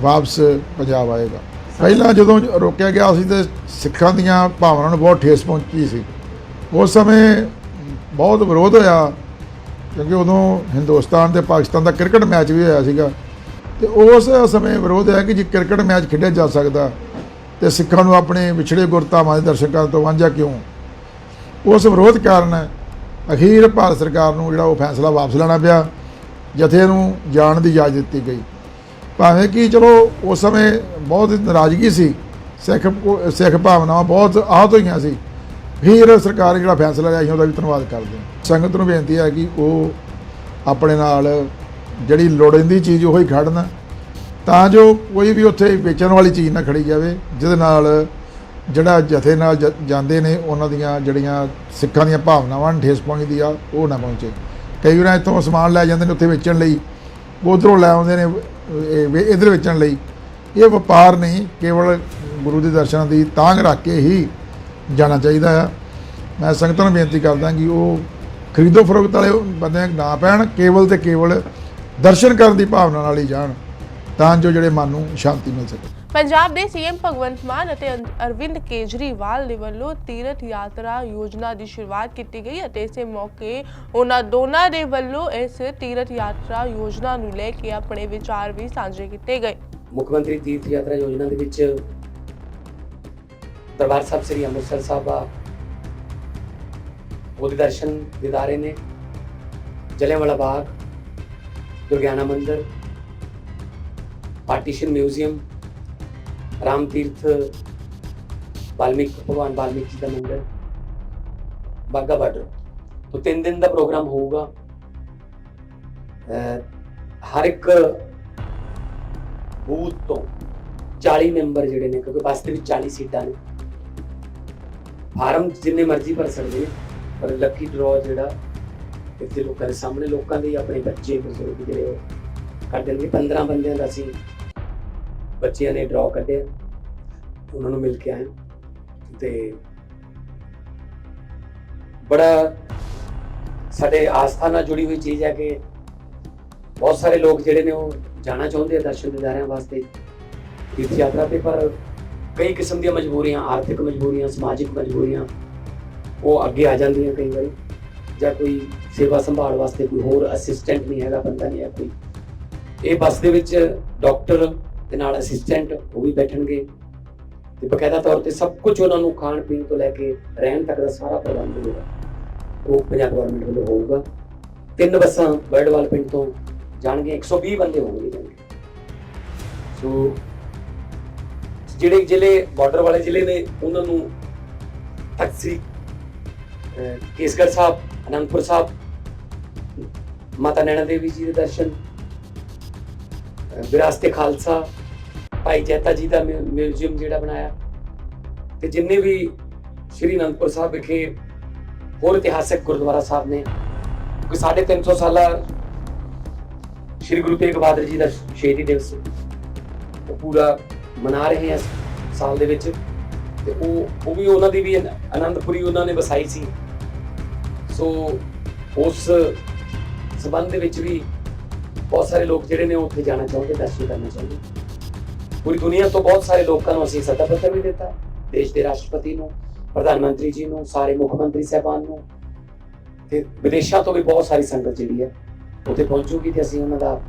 ਵਾਪਸ ਪੰਜਾਬ ਆਏਗਾ। ਪਹਿਲਾਂ ਜਦੋਂ ਰੋਕਿਆ ਗਿਆ ਸੀ ਤੇ ਸਿੱਖਾਂ ਦੀਆਂ ਭਾਵਨਾਵਾਂ ਨੂੰ ਬਹੁਤ ਠੇਸ ਪਹੁੰਚੀ ਸੀ। ਉਸ ਸਮੇਂ ਬਹੁਤ ਵਿਰੋਧ ਹੋਇਆ। ਕਿਉਂਕਿ ਉਦੋਂ ਹਿੰਦੁਸਤਾਨ ਤੇ ਪਾਕਿਸਤਾਨ ਦਾ ਕ੍ਰਿਕਟ ਮੈਚ ਵੀ ਹੋਇਆ ਸੀਗਾ। ਤੇ ਉਸ ਸਮੇਂ ਵਿਰੋਧ ਹੈ ਕਿ ਜੇ ਕ੍ਰਿਕਟ ਮੈਚ ਖੇਡਿਆ ਜਾ ਸਕਦਾ, ਤੇ ਸਿੱਖਾਂ ਨੂੰ ਆਪਣੇ ਵਿਛੜੇ ਗੁਰਧਾਮਾਂ ਦੇ ਦਰਸ਼ਕਾਂ ਤੋਂ ਵਾਂਝਾ ਕਿਉਂ? ਉਸ ਵਿਰੋਧ ਕਾਰਨ ਅਖੀਰ ਭਾਰਤ ਸਰਕਾਰ ਨੂੰ ਜਿਹੜਾ ਉਹ ਫੈਸਲਾ ਵਾਪਸ ਲੈਣਾ ਪਿਆ, ਜਥੇ ਨੂੰ ਜਾਣ ਦੀ ਇਜਾਜ਼ਤ ਦਿੱਤੀ ਗਈ। ਭਾਵੇਂ ਕਿ ਚਲੋ ਉਸ ਸਮੇਂ ਬਹੁਤ ਨਾਰਾਜ਼ਗੀ ਸੀ, ਸਿੱਖ ਸਿੱਖ ਭਾਵਨਾਵਾਂ ਬਹੁਤ ਆਹਤ ਹੋਈਆਂ ਸੀ ਫਿਰ ਸਰਕਾਰ ਜਿਹੜਾ ਫੈਸਲਾ ਲਿਆ ਅਸੀਂ ਉਹਦਾ ਵੀ ਧੰਨਵਾਦ ਕਰਦੇ ਹਾਂ। ਸੰਗਤ ਨੂੰ ਬੇਨਤੀ ਹੈ ਕਿ ਉਹ ਆਪਣੇ ਨਾਲ ਜਿਹੜੀ ਲੋੜੀਂਦੀ ਚੀਜ਼ ਉਹੀ ਖੜਨ, ਤਾਂ ਜੋ ਕੋਈ ਵੀ ਉੱਥੇ ਵੇਚਣ ਵਾਲੀ ਚੀਜ਼ ਨਾ ਖੜੀ ਜਾਵੇ, ਜਿਹਦੇ ਨਾਲ ਜਿਹੜਾ ਜਥੇ ਨਾਲ ਜ- ਜਾਂਦੇ ਨੇ, ਉਹਨਾਂ ਦੀਆਂ ਜਿਹੜੀਆਂ ਸਿੱਖਾਂ ਦੀਆਂ ਭਾਵਨਾਵਾਂ ਨੂੰ, ਠੇਸ ਪਹੁੰਚਦੀ ਆ, ਉਹ ਨਾ ਪਹੁੰਚੇ। ਕਈ ਵਾਰ ਇੱਥੋਂ ਸਮਾਨ ਲੈ ਜਾਂਦੇ ਨੇ ਉੱਥੇ ਵੇਚਣ ਲਈ, ਉਧਰੋਂ ਲੈ ਆਉਂਦੇ ਨੇ, ਇਹ ਇੱਧਰ ਵੇਚਣ ਲਈ। ਇਹ ਵਪਾਰ ਨਹੀਂ, ਕੇਵਲ ਗੁਰੂ ਦੇ ਦਰਸ਼ਨਾਂ ਦੀ ਤਾਂਗ ਰੱਖ ਕੇ ਹੀ ਜਾਣਾ ਚਾਹੀਦਾ ਆ। ਮੈਂ ਸੰਗਤਾਂ ਨੂੰ ਬੇਨਤੀ ਕਰਦਾ ਕਿ ਉਹ ਖਰੀਦੋ ਫਰੋਖਤ ਵਾਲੇ ਬੰਦੇ ਨਾ ਪੈਣ ਕੇਵਲ ਤੇ ਕੇਵਲ ਦਰਸ਼ਨ ਕਰਨ ਦੀ ਭਾਵਨਾ ਨਾਲ ਹੀ ਜਾਣ ਤਾਂ ਜੋ ਜਿਹੜੇ ਮਨ ਨੂੰ ਸ਼ਾਂਤੀ ਮਿਲ ਸਕੇ। ਪੰਜਾਬ ਦੇ ਸੀਐਮ ਭਗਵੰਤ ਮਾਨ ਅਤੇ ਅਰ- ਅਰਵਿੰਦ ਕੇਜਰੀਵਾਲ ਦੇ ਵੱਲੋਂ ਤੀਰਥ ਯਾਤਰਾ ਯੋਜਨਾ ਦੀ ਸ਼ੁਰੂਆਤ ਕੀਤੀ ਗਈ ਅਤੇ ਇਸੇ ਮੌਕੇ ਉਹਨਾਂ ਦੋਨਾਂ ਦੇ ਵੱਲੋਂ ਇਸ ਤੀਰਥ ਯਾਤਰਾ ਯੋਜਨਾ ਨੂੰ ਲੈ ਕੇ ਆਪਣੇ ਵਿਚਾਰ ਵੀ ਸਾਂਝੇ ਕੀਤੇ ਗਏ। ਮੁੱਖ ਮੰਤਰੀ ਤੀਰਥ ਯਾਤਰਾ ਯੋਜਨਾ ਦੇ ਵਿੱਚ ਦਰਬਾਰ ਸਾਹਿਬ ਸ੍ਰੀ ਅੰਮ੍ਰਿਤਸਰ ਸਾਹਿਬ ਆ। ਉਹਦੇ ਦਰਸ਼ਨ ਦਿਦਾਰੇ ਨੇ। ਜਲਿਆਂਵਾਲਾ ਬਾਗ, ਦੁਰਗਿਆਨਾ ਮੰਦਿਰ, ਪਾਰਟੀਸ਼ਨ ਮਿਊਜ਼ੀਅਮ ਰਾਮ ਤੀਰਥ ਵਾਲਮੀਕ ਭਗਵਾਨ ਵਾਲਮੀਕ ਜੀ ਦਾ ਮੰਦਿਰ ਬਾਗਾ ਬਾਰਡਰ। ਤੋਂ ਤਿੰਨ ਦਿਨ ਦਾ ਪ੍ਰੋਗਰਾਮ ਹੋਊਗਾ। ਹਰ ਇੱਕ ਬੂਥ ਤੋਂ 40 ਮੈਂਬਰ ਜਿਹੜੇ ਨੇ, ਕਿਉਂਕਿ ਬੱਸ ਦੇ ਵਿੱਚ 40 ਸੀਟਾਂ ਨੇ। ਫਾਰਮ ਜਿੰਨੇ ਮਰਜ਼ੀ ਭਰ ਸਕਦੇ ਪਰ ਲੱਕੀ ਡਰਾਅ ਜਿਹੜਾ, ਇੱਥੇ ਲੋਕਾਂ ਦੇ ਸਾਹਮਣੇ, ਲੋਕਾਂ ਦੇ ਆਪਣੇ ਬੱਚੇ ਬਜ਼ੁਰਗ ਜਿਹੜੇ ਉਹ ਕੱਢ ਦੇਣਗੇ। 15 ਬੰਦਿਆਂ ਦਾ ਸੀ ਬੱਚਿਆਂ ਨੇ ਡਰਾਅ ਕੱਢਿਆ। ਉਹਨਾਂ ਨੂੰ ਮਿਲ ਕੇ ਆਏ। ਤੇ ਬੜਾ ਸਾਡੇ ਆਸਥਾ ਨਾਲ ਜੁੜੀ ਹੋਈ ਚੀਜ਼ ਹੈ ਕਿ ਬਹੁਤ ਸਾਰੇ ਲੋਕ ਜਿਹੜੇ ਨੇ ਉਹ ਜਾਣਾ ਚਾਹੁੰਦੇ ਆ ਦਰਸ਼ਨ ਦਿਦਾਰਿਆਂ ਵਾਸਤੇ। ਤੀਰਥ ਯਾਤਰਾ ਤੇ, ਪਰ ਕਈ ਕਿਸਮ ਦੀਆਂ ਮਜਬੂਰੀਆਂ, ਆਰਥਿਕ ਮਜਬੂਰੀਆਂ, ਸਮਾਜਿਕ ਮਜਬੂਰੀਆਂ, ਉਹ ਅੱਗੇ ਆ ਜਾਂਦੀਆਂ ਕਈ ਵਾਰੀ। ਜਾਂ ਕੋਈ ਸੇਵਾ ਸੰਭਾਲ ਵਾਸਤੇ ਕੋਈ ਹੋਰ ਅਸਿਸਟੈਂਟ ਨਹੀਂ ਹੈਗਾ, ਬੰਦਾ ਨਹੀਂ ਹੈ ਕੋਈ। ਇਹ ਬੱਸ ਦੇ ਵਿੱਚ ਡਾਕਟਰ ਤੇ ਨਾਲ ਅਸਿਸਟੈਂਟ ਉਹ ਵੀ ਬੈਠਣਗੇ। ਤੇ ਬਕਾਇਦਾ ਤੌਰ ਤੇ ਸਭ ਕੁਝ ਉਹਨਾਂ ਨੂੰ ਖਾਣ ਪੀਣ ਤੋਂ ਲੈ ਕੇ ਰਹਿਣ ਤੱਕ ਦਾ ਸਾਰਾ ਪ੍ਰਬੰਧ ਹੋਵੇਗਾ ਉਹ ਪੰਜਾਬ ਗਵਰਨਮੈਂਟ ਵੱਲੋਂ ਹੋਊਗਾ। ਤਿੰਨ ਬੱਸਾਂ ਬਰਡਵਾਲ ਪਿੰਡ ਤੋਂ ਜਾਣਗੇ 120 ਬੰਦੇ ਹੋਣਗੇ ਜਾਣਗੇ। ਸੋ ਜਿਹੜੇ ਜ਼ਿਲ੍ਹੇ ਬਾਰਡਰ ਵਾਲੇ ਜ਼ਿਲ੍ਹੇ ਨੇ ਉਹਨਾਂ ਨੂੰ ਤਕਸੀ ਸ੍ਰੀ ਕੇਸਗੜ੍ਹ ਸਾਹਿਬ ਅਨੰਦਪੁਰ ਸਾਹਿਬ ਮਾਤਾ ਨੈਣਾ ਦੇਵੀ ਜੀ ਦੇ ਦਰਸ਼ਨ ਅਹ, ਵਿਰਾਸਤ ਖਾਲਸਾ ਭਾਈ ਜੈਤਾ ਜੀ ਦਾ ਮਿਊ- ਮਿਊਜ਼ੀਅਮ ਜਿਹੜਾ ਬਣਾਇਆ। ਤੇ ਜਿੰਨੇ ਵੀ ਸ਼੍ਰੀ ਅਨੰਦਪੁਰ ਸਾਹਿਬ ਵਿਖੇ ਹੋਰ ਇਤਿਹਾਸਕ ਗੁਰਦੁਆਰਾ ਸਾਹਿਬ ਨੇ ਕਿਉਂਕਿ ਸਾਢੇ 350 ਸਾਲਾ ਸ਼੍ਰੀ ਗੁਰੂ ਤੇਗ ਬਹਾਦਰ ਜੀ ਦਾ ਸ਼ਹੀਦੀ ਦਿਵਸ ਉਹ ਪੂਰਾ ਮਨਾ ਰਹੇ ਹਾਂ ਸਾਲ ਦੇ ਵਿੱਚ। ਤੇ ਉਹ ਉਹ ਵੀ ਉਹਨਾਂ ਦੀ ਵੀ ਅਨੰਦਪੁਰੀ ਉਹਨਾਂ ਨੇ ਵਸਾਈ ਸੀ। ਸੋ ਉਸ ਸਬੰਧ ਦੇ ਵਿੱਚ ਵੀ ਬਹੁਤ ਸਾਰੇ ਲੋਕ ਜਿਹੜੇ ਨੇ ਉਹ ਉੱਥੇ ਜਾਣਾ ਚਾਹੁੰਦੇ, ਦਰਸ਼ਨ ਕਰਨਾ ਚਾਹੁੰਦੇ। ਪੂਰੀ ਦੁਨੀਆ ਤੋਂ ਬਹੁਤ ਸਾਰੇ ਲੋਕਾਂ ਨੂੰ ਅਸੀਂ ਸੱਦਾ ਪੱਤਰ ਵੀ ਦਿੱਤਾ। ਦੇਸ਼ ਦੇ ਰਾਸ਼ਟਰਪਤੀ ਨੂੰ, ਪ੍ਰਧਾਨ ਮੰਤਰੀ ਜੀ ਨੂੰ, ਸਾਰੇ ਮੁੱਖ ਮੰਤਰੀ ਸਾਹਿਬਾਨ ਨੂੰ ਤੇ ਵਿਦੇਸ਼ਾਂ ਤੋਂ ਵੀ ਬਹੁਤ ਸਾਰੀ ਸੰਗਤ ਜਿਹੜੀ ਹੈ, ਉੱਥੇ ਪਹੁੰਚੂਗੀ ਤੇ ਅਸੀਂ ਉਹਨਾਂ ਦਾ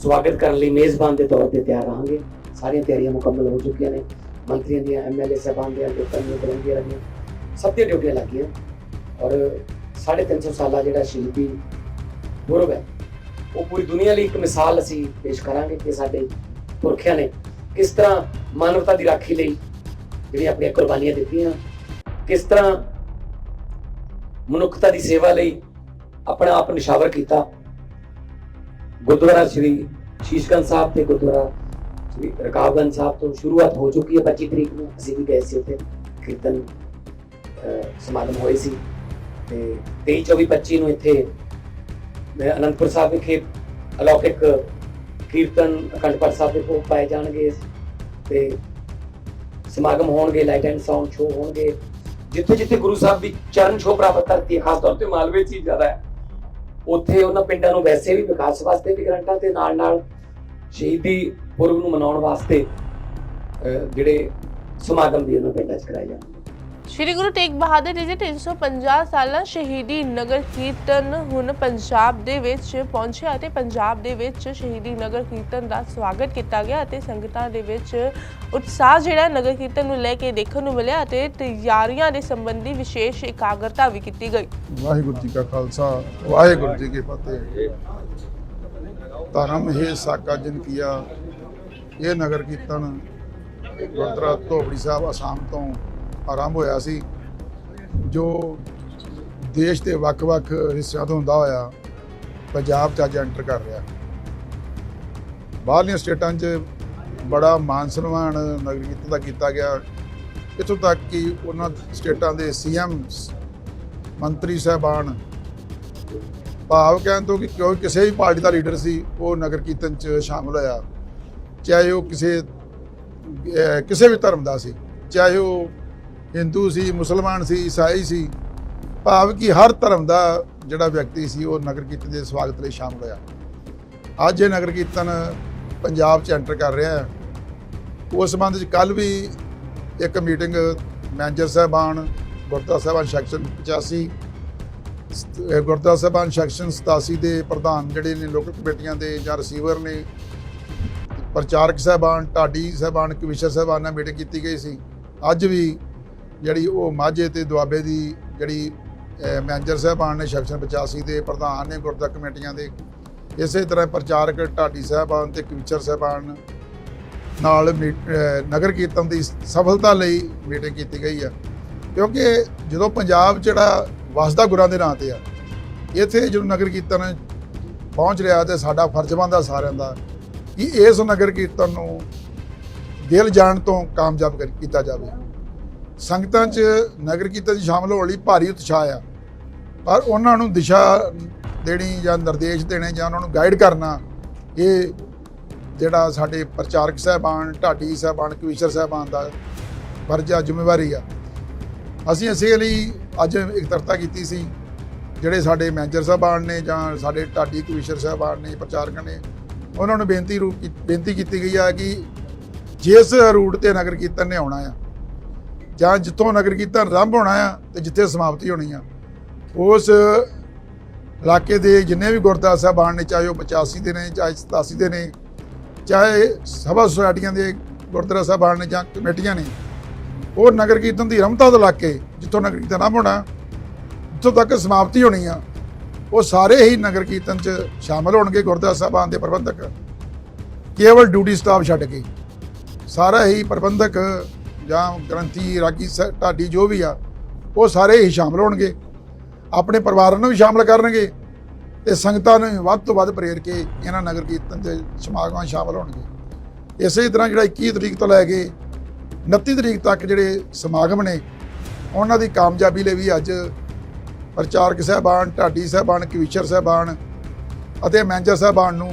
ਸਵਾਗਤ ਕਰਨ ਲਈ ਮੇਜ਼ਬਾਨ ਦੇ ਤੌਰ ਤੇ ਤਿਆਰ ਰਹਾਂਗੇ। ਸਾਰੀਆਂ ਤਿਆਰੀਆਂ ਮੁਕੰਮਲ ਹੋ ਚੁੱਕੀਆਂ ਨੇ। ਮੰਤਰੀਆਂ ਦੀਆਂ ਐਮਐਲਏ ਸਾਹਿਬਾਨ ਦੀਆਂ, ਲੋਕਾਂ ਦੀਆਂ, ਕਰਮਚਾਰੀਆਂ ਦੀਆਂ, ਸਭ ਦੀਆਂ ਡਿਊਟੀਆਂ ਲੱਗੀਆਂ ਔਰ 350 ਸਾਲਾ ਜਿਹੜਾ ਸ਼ਹੀਦੀ ਗੁਰਬ ਹੈ, ਉਹ ਪੂਰੀ ਦੁਨੀਆ ਲਈ ਇੱਕ ਮਿਸਾਲ ਅਸੀਂ ਪੇਸ਼ ਕਰਾਂਗੇ ਕਿ ਸਾਡੇ ਪੁਰਖਿਆਂ ਨੇ ਕਿਸ ਤਰ੍ਹਾਂ ਮਾਨਵਤਾ ਦੀ ਰਾਖੀ ਲਈ ਜਿਹੜੀਆਂ ਆਪਣੀਆਂ ਕੁਰਬਾਨੀਆਂ ਦਿੱਤੀਆਂ, ਕਿਸ ਤਰ੍ਹਾਂ ਮਨੁੱਖਤਾ ਦੀ ਸੇਵਾ ਲਈ ਆਪਣਾ ਆਪ ਨਿਸ਼ਾਵਰ ਕੀਤਾ। ਗੁਰਦੁਆਰਾ ਸ੍ਰੀ ਸ਼ੀਸ਼ਗੰਜ ਸਾਹਿਬ ਤੇ ਗੁਰਦੁਆਰਾ ਰਕਾਬਗੰਜ ਸਾਹਿਬ ਤੋਂ ਸ਼ੁਰੂਆਤ ਹੋ ਚੁੱਕੀ ਹੈ 25 ਤਰੀਕ ਨੂੰ ਅਸੀਂ ਵੀ ਗਏ ਸੀ ਉੱਥੇ ਕੀਰਤਨ ਸਮਾਗਮ ਹੋਏ ਸੀ ਤੇ 23 24 25 ਨੂੰ ਇੱਥੇ ਮੈਂ ਅਨੰਦਪੁਰ ਸਾਹਿਬ ਵਿਖੇ ਅਲੌਕਿਕ ਕੀਰਤਨ ਅਖੰਡ ਪਾਠ ਸਾਹਿਬ ਦੇ ਭੋਗ ਪਾਏ ਜਾਣਗੇ ਤੇ ਸਮਾਗਮ ਹੋਣਗੇ ਲਾਈਟ ਐਂਡ ਸਾਊਂਡ ਸ਼ੋਅ ਹੋਣਗੇ ਜਿੱਥੇ ਜਿੱਥੇ ਗੁਰੂ ਸਾਹਿਬ ਦੀ ਚਰਨ ਛੋਹ ਪ੍ਰਾਪਤ ਕਰਤੀ ਹੈ ਖਾਸ ਤੌਰ ਤੇ ਮਾਲਵੇ 'ਚ ਹੀ ਜ਼ਿਆਦਾ ਹੈ ਉੱਥੇ ਉਹਨਾਂ ਪਿੰਡਾਂ ਨੂੰ ਵੈਸੇ ਵੀ ਵਿਕਾਸ ਵਾਸਤੇ ਵੀ ਗਰੰਟਾਂ ਤੇ ਨਾਲ ਨਾਲ ਸ਼ਹੀਦੀ ਪੁਰਬ ਨੂੰ ਮਨਾਉਣ ਵਾਸਤੇ ਜਿਹੜੇ ਸਮਾਗਮ ਵੀ ਉਹਨਾਂ ਪਿੰਡਾਂ 'ਚ ਕਰਾਏ ਜਾਣਗੇ ਸ਼੍ਰੀ ਗੁਰੂ ਤੇਗ ਬਹਾਦਰ ਜੀ ਦੇ 350 ਸਾਲਾ ਸ਼ਹੀਦੀ ਨਗਰ ਕੀਰਤਨ ਹੁਣ ਪੰਜਾਬ ਦੇ ਵਿੱਚ ਪਹੁੰਚਿਆ ਅਤੇ ਪੰਜਾਬ ਦੇ ਵਿੱਚ ਸ਼ਹੀਦੀ ਨਗਰ ਕੀਰਤਨ ਦਾ ਸਵਾਗਤ ਕੀਤਾ ਗਿਆ ਅਤੇ ਸੰਗਤਾਂ ਦੇ ਵਿੱਚ ਉਤਸ਼ਾਹ ਜਿਹੜਾ ਨਗਰ ਕੀਰਤਨ ਨੂੰ ਲੈ ਕੇ ਦੇਖਣ ਨੂੰ ਮਿਲਿਆ ਅਤੇ ਤਿਆਰੀਆਂ ਦੇ ਸੰਬੰਧੀ ਵਿਸ਼ੇਸ਼ ਇਕਾਗਰਤਾ ਵੀ ਕੀਤੀ ਗਈ। ਵਾਹਿਗੁਰੂ ਜੀ ਕਾ ਖਾਲਸਾ ਵਾਹਿਗੁਰੂ ਜੀ ਕੀ ਫਤਿਹ। ਧਰਮ ਹੈ ਸਾਕਾ ਜਿਨ ਕੀਆ ਇਹ ਨਗਰ ਕੀਰਤਨ ਗੁਰਦੁਆਰਾ ਧੋਬੜੀ ਸਾਹਿਬ ਅਸਾਮ ਤੋਂ ਆਰੰਭ ਹੋਇਆ ਸੀ, ਜੋ ਦੇਸ਼ ਦੇ ਵੱਖ-ਵੱਖ ਹਿੱਸਿਆਂ ਤੋਂ ਹੁੰਦਾ ਹੋਇਆ ਪੰਜਾਬ ਚ ਅੱਜ ਐਂਟਰ ਕਰ ਰਿਹਾ। ਬਾਹਰਲੀਆਂ ਸਟੇਟਾਂ 'ਚ ਬੜਾ ਮਾਨ ਸਨਮਾਨ ਨਗਰ ਕੀਰਤਨ ਦਾ ਕੀਤਾ ਗਿਆ। ਇੱਥੋਂ ਤੱਕ ਕਿ ਉਹਨਾਂ ਸਟੇਟਾਂ ਦੇ ਸੀਐਮ, ਮੰਤਰੀ ਸਾਹਿਬਾਨ ਭਾਵ ਕਹਿਣ ਤੋਂ ਕਿ ਕਿਉਂ ਕਿਸੇ ਵੀ ਪਾਰਟੀ ਦਾ ਲੀਡਰ ਸੀ, ਉਹ ਨਗਰ ਕੀਰਤਨ 'ਚ ਸ਼ਾਮਲ ਹੋਇਆ। ਚਾਹੇ ਉਹ ਕਿਸੇ ਕਿਸੇ ਵੀ ਧਰਮ ਦਾ ਸੀ, ਚਾਹੇ ਉਹ ਹਿੰਦੂ ਸੀ, ਮੁਸਲਮਾਨ ਸੀ, ਈਸਾਈ ਸੀ, ਭਾਵ ਕਿ ਹਰ ਧਰਮ ਦਾ ਜਿਹੜਾ ਵਿਅਕਤੀ ਸੀ ਉਹ ਨਗਰ ਕੀਰਤਨ ਦੇ ਸਵਾਗਤ ਲਈ ਸ਼ਾਮਲ ਹੋਇਆ। ਅੱਜ ਇਹ ਨਗਰ ਕੀਰਤਨ ਪੰਜਾਬ 'ਚ ਐਂਟਰ ਕਰ ਰਿਹਾ ਹੈ। ਉਸ ਸੰਬੰਧ 'ਚ ਕੱਲ ਵੀ ਇੱਕ ਮੀਟਿੰਗ ਮੈਨੇਜਰ ਸਾਹਿਬਾਨ, ਗੁਰਦੁਆਰਾ ਸਾਹਿਬਾਨ ਸੈਕਸ਼ਨ 85 ਸਤ- ਗੁਰਦੁਆਰਾ ਸਾਹਿਬਾਨ ਸੈਕਸ਼ਨ 87 ਦੇ ਪ੍ਰਧਾਨ ਜਿਹੜੇ ਨੇ ਲੋਕਲ ਕਮੇਟੀਆਂ ਦੇ ਜਾਂ ਰਿਸੀਵਰ ਨੇ ਪ੍ਰਚਾਰਕ ਸਾਹਿਬਾਨ, ਢਾਡੀ ਸਾਹਿਬਾਨ, ਕਮਿਸ਼ਨਰ ਸਾਹਿਬਾਨ ਨਾਲ ਮੀਟਿੰਗ ਕੀਤੀ ਗਈ ਸੀ। ਅੱਜ ਵੀ ਜਿਹੜੀ ਉਹ ਮਾਝੇ ਤੇ ਦੁਆਬੇ ਦੀ ਜਿਹੜੀ ਮੈਨੇਜਰ ਸਾਹਿਬਾਨ ਨੇ ਸੈਕਸ਼ਨ 85 ਦੇ ਪ੍ਰਧਾਨ ਨੇ, ਗੁਰਦੁਆਰਾ ਕਮੇਟੀਆਂ ਦੇ, ਇਸੇ ਤਰ੍ਹਾਂ ਪ੍ਰਚਾਰਕ ਢਾਡੀ ਸਾਹਿਬਾਨ ਤੇ ਕਮਿਸ਼ਨਰ ਸਾਹਿਬਾਨ ਨਾਲ ਮੀ- ਨਗਰ ਕੀਰਤਨ ਦੀ ਸਫਲਤਾ ਲਈ ਮੀਟਿੰਗ ਕੀਤੀ ਗਈ ਆ। ਕਿਉਂਕਿ ਜਦੋਂ ਪੰਜਾਬ ਜਿਹੜਾ ਵਸਦਾ ਗੁਰਾਂ ਦੇ ਨਾਂ ਤੇ ਆ, ਇੱਥੇ ਜਦੋਂ ਨਗਰ ਕੀਰਤਨ ਪਹੁੰਚ ਰਿਹਾ ਤੇ ਸਾਡਾ ਫਰਜ਼ ਬਣਦਾ ਸਾਰਿਆਂ ਦਾ ਕਿ ਇਸ ਨਗਰ ਕੀਰਤਨ ਨੂੰ ਦਿਲ ਜਾਣ ਤੋਂ ਕਾਮਯਾਬ ਕਰ- ਕੀਤਾ ਜਾਵੇ। ਸੰਗਤਾਂ 'ਚ ਨਗਰ ਕੀਰਤਨ 'ਚ ਸ਼ਾਮਲ ਹੋਣ ਲਈ ਭਾਰੀ ਉਤਸ਼ਾਹ ਆ। ਪਰ ਉਹਨਾਂ ਨੂੰ ਦਿਸ਼ਾ ਦੇਣੀ ਜਾਂ ਨਿਰਦੇਸ਼ ਦੇਣੇ ਜਾਂ ਉਹਨਾਂ ਨੂੰ ਗਾਈਡ ਕਰਨਾ, ਇਹ ਜਿਹੜਾ ਸਾਡੇ ਪ੍ਰਚਾਰਕ ਸਾਹਿਬਾਨ, ਢਾਡੀ ਸਾਹਿਬਾਨ, ਕਵੀਸ਼ਰ ਸਾਹਿਬਾਨ ਦਾ ਫਰਜ਼ ਆ ਜ਼ਿੰਮੇਵਾਰੀ ਆ। ਅਸੀਂ ਇਸੇ ਲਈ ਅੱਜ ਇਕੱਤਰਤਾ ਕੀਤੀ ਸੀ, ਜਿਹੜੇ ਸਾਡੇ ਮੈਨੇਜਰ ਸਾਹਿਬਾਨ ਨੇ ਜਾਂ ਸਾਡੇ ਢਾਡੀ ਕਵੀਸ਼ਰ ਸਾਹਿਬਾਨ ਨੇ, ਪ੍ਰਚਾਰਕ ਨੇ ਉਹਨਾਂ ਨੂੰ ਬੇਨਤੀ ਰੂ- ਬੇਨਤੀ ਕੀਤੀ ਗਈ ਆ ਕਿ ਜਿਸ ਰੂਟ ਤੇ ਨਗਰ ਕੀਰਤਨ ਨੇ ਆਉਣਾ ਆ, ਜਾਂ ਜਿੱਥੋਂ ਨਗਰ ਕੀਰਤਨ ਆਰੰਭ ਹੋਣਾ ਆ ਤੇ ਜਿੱਥੇ ਸਮਾਪਤੀ ਹੋਣੀ ਆ, ਉਸ ਇਲਾਕੇ ਦੇ ਜਿੰਨੇ ਵੀ ਗੁਰਦੁਆਰਾ ਸਾਹਿਬਾਨ ਨੇ, ਚਾਹੇ ਉਹ 85 ਦੇ ਨੇ, ਚਾਹੇ 87 ਦੇ ਨੇ, ਚਾਹੇ ਸਭਾ ਸੁਸਾਇਟੀਆਂ ਦੇ ਗੁਰਦੁਆਰਾ ਸਾਹਿਬਾਨ ਨੇ ਜਾਂ ਕਮੇਟੀਆਂ ਨੇ, ਉਹ ਨਗਰ ਕੀਰਤਨ ਦੀ ਰਮਤਾ ਦੇ ਇਲਾਕੇ ਜਿੱਥੋਂ ਨਗਰ ਕੀਰਤਨ ਆਰੰਭ ਹੋਣਾ, ਜਿੱਥੋਂ ਤੱਕ ਸਮਾਪਤੀ ਹੋਣੀ ਆ ਉਹ ਸਾਰੇ ਹੀ ਨਗਰ ਕੀਰਤਨ 'ਚ ਸ਼ਾਮਲ ਹੋਣਗੇ ਗੁਰਦੁਆਰਾ ਸਾਹਿਬਾਨ ਦੇ ਪ੍ਰਬੰਧਕ। ਕੇਵਲ ਡਿਊਟੀ ਸਟਾਫ ਛੱਡ ਕੇ। ਸਾਰਾ ਹੀ ਪ੍ਰਬੰਧਕ ਜਾਂ ਗ੍ਰੰਥੀ, ਰਾਗੀ ਸ- ਢਾਡੀ ਜੋ ਵੀ ਆ, ਉਹ ਸਾਰੇ ਹੀ ਸ਼ਾਮਲ ਹੋਣਗੇ। ਆਪਣੇ ਪਰਿਵਾਰਾਂ ਨੂੰ ਵੀ ਸ਼ਾਮਲ ਕਰਨਗੇ ਤੇ ਸੰਗਤਾਂ ਨੂੰ ਵੱਧ ਤੋਂ ਵੱਧ ਪ੍ਰੇਰ ਕੇ ਇਹਨਾਂ ਨਗਰ ਕੀਰਤਨ ਦੇ ਸਮਾਗਮਾਂ 'ਚ ਸ਼ਾਮਲ ਹੋਣਗੇ। ਇਸੇ ਤਰ੍ਹਾਂ ਜਿਹੜਾ 21 ਤਰੀਕ ਤੋਂ ਲੈ ਕੇ 29 ਤਰੀਕ ਤੱਕ ਜਿਹੜੇ ਸਮਾਗਮ ਨੇ, ਉਹਨਾਂ ਦੀ ਕਾਮਯਾਬੀ ਲਈ ਵੀ ਅੱਜ ਪ੍ਰਚਾਰਕ ਸਾਹਿਬਾਨ, ਢਾਡੀ ਸਾਹਿਬਾਨ, ਕਵੀਸ਼ਰ ਸਾਹਿਬਾਨ ਅਤੇ ਮੈਨੇਜਰ ਸਾਹਿਬਾਨ ਨੂੰ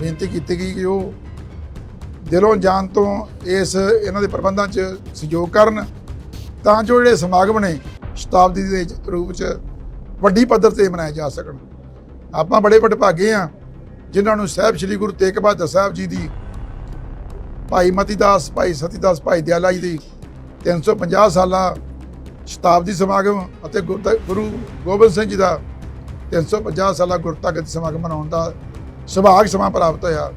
ਬੇਨਤੀ ਕੀਤੀ ਗਈ ਕਿ ਉਹ ਦਿਲੋਂ ਜਾਨ ਤੋਂ ਇਸ, ਇਹਨਾਂ ਦੇ ਪ੍ਰਬੰਧਾਂ 'ਚ ਸਹਿਯੋਗ ਕਰਨ ਤਾਂ ਜੋ ਜਿਹੜੇ ਸਮਾਗਮ ਨੇ ਸ਼ਤਾਬਦੀ ਦੇ ਰੂਪ 'ਚ ਵੱਡੀ ਪੱਧਰ ਤੇ ਮਨਾਏ ਜਾ ਸਕਣ। ਆਪਾਂ ਬੜੇ ਵਡਭਾਗੇ ਆ ਜਿਨ੍ਹਾਂ ਨੂੰ ਸਾਹਿਬ ਸ੍ਰੀ ਗੁਰੂ ਤੇਗ ਬਹਾਦਰ ਸਾਹਿਬ ਜੀ ਦੀ, ਭਾਈ ਮਤੀ ਦਾਸ ਭਾਈ ਸਤੀ ਦਾਸ ਭਾਈ ਦਿਆਲਾ ਜੀ ਦੀ 350 ਸਾਲਾ ਸ਼ਤਾਬਦੀ ਸਮਾਗਮ ਅਤੇ ਗੁਰਦ- ਗੁਰੂ ਗੋਬਿੰਦ ਸਿੰਘ ਜੀ ਦਾ 350 ਸਾਲਾ ਗੁਰਤਗਤ ਸਮਾਗਮ ਮਨਾਉਣ ਦਾ ਸੁਭਾਗ ਸਮਾਂ ਪ੍ਰਾਪਤ ਹੋਇਆ।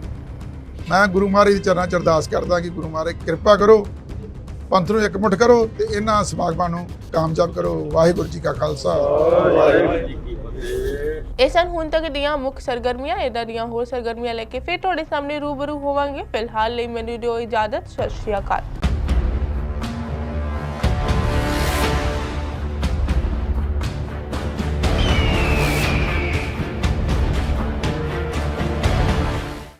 ਮੈਂ ਗੁਰੂ ਮਹਾਰਾਜ ਦੇ ਚਰਨਾਂ 'ਚ ਅਰਦਾਸ ਕਰਦਾ ਕਿ ਗੁਰੂ ਮਹਾਰਾਜ ਕਿਰਪਾ ਕਰੋ, ਪੰਥ ਨੂੰ ਇਕਮੁੱਠ ਕਰੋ ਤੇ ਇਹਨਾਂ ਸਮਾਗਮਾਂ ਨੂੰ ਕਾਮਯਾਬ ਕਰੋ। ਵਾਹਿਗੁਰੂ ਜੀ ਕਾ ਖਾਲਸਾ। ਵਾਹਿਗੁਰੂ ਜੀ ਇਹ ਸਨ ਹੁਣ ਤੱਕ ਦੀਆਂ ਮੁੱਖ ਸਰਗਰਮੀਆਂ ਇਹਨਾਂ ਦੀਆਂ ਹੋਰ ਸਰਗਰਮੀਆਂ ਲੈ ਕੇ ਫਿਰ ਤੁਹਾਡੇ ਸਾਹਮਣੇ ਰੂਬਰੂ ਹੋਵਾਂਗੇ। ਫਿਲਹਾਲ ਲਈ ਮੈਨੂੰ ਦਿਓ ਇਜਾਜ਼ਤ। ਸਤਿ ਸ਼੍ਰੀ ਅਕਾਲ।